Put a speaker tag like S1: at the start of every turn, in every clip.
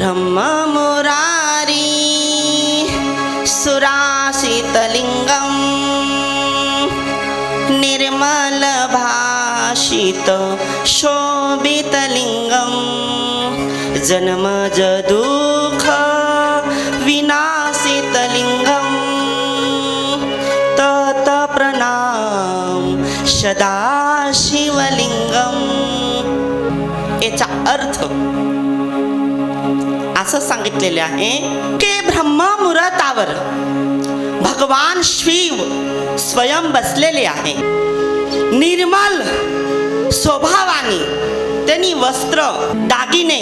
S1: ब्रह्म मुरारी सुरासितलिङ्गं निर्मलभाषित शोभितलिङ्गं जन्मज दुःख विनाशितलिङ्गं तत प्रणाम याचा अर्थ असं सांगितलेले आहे की मुरतावर भगवान शिव स्वयं बसलेले आहे. निर्मल स्वभावाने त्यांनी वस्त्र दागिने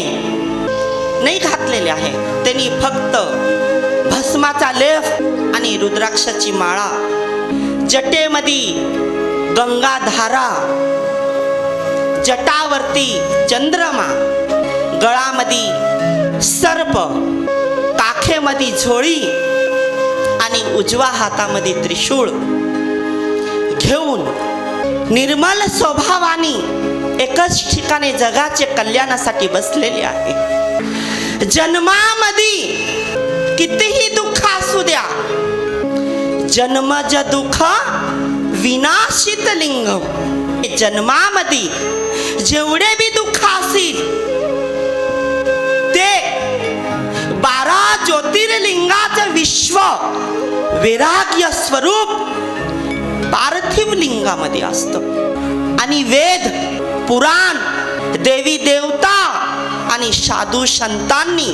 S1: नाही घातलेले आहे. त्यांनी फक्त भस्माचा लेफ आणि रुद्राक्षाची माळा जटेमध्ये गंगाधारा जटावरती चंद्रमा गळामध्ये सर्प काखेमध्ये झोळी आणि उजवा हातामध्ये त्रिशूळ घेऊन निर्मल स्वभावाने एकच ठिकाणी जगाचे कल्याणासाठी बसलेले आहे. जन्मामध्ये कितीही दुःख असू द्या जन्मज दुःख विनाशित लिंग. जन्मामध्ये जेवढे बी दुःख असतील वैराग्य स्वरूप पार्थिव लिंगामध्ये असतं. आणि वेद पुराण देवी देवता आणि साधू संतांनी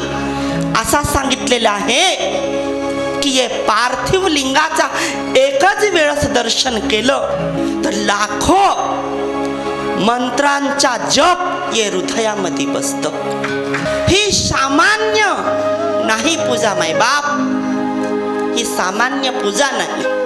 S1: असा सांगितलेला आहे की हे पार्थिव लिंगाचा एकच वेळस दर्शन केलं तर लाखो मंत्रांचा जप ये हृदयामध्ये बसत. ही सामान्य नाही पूजा माय बाप ही सामान्य पूजा नाही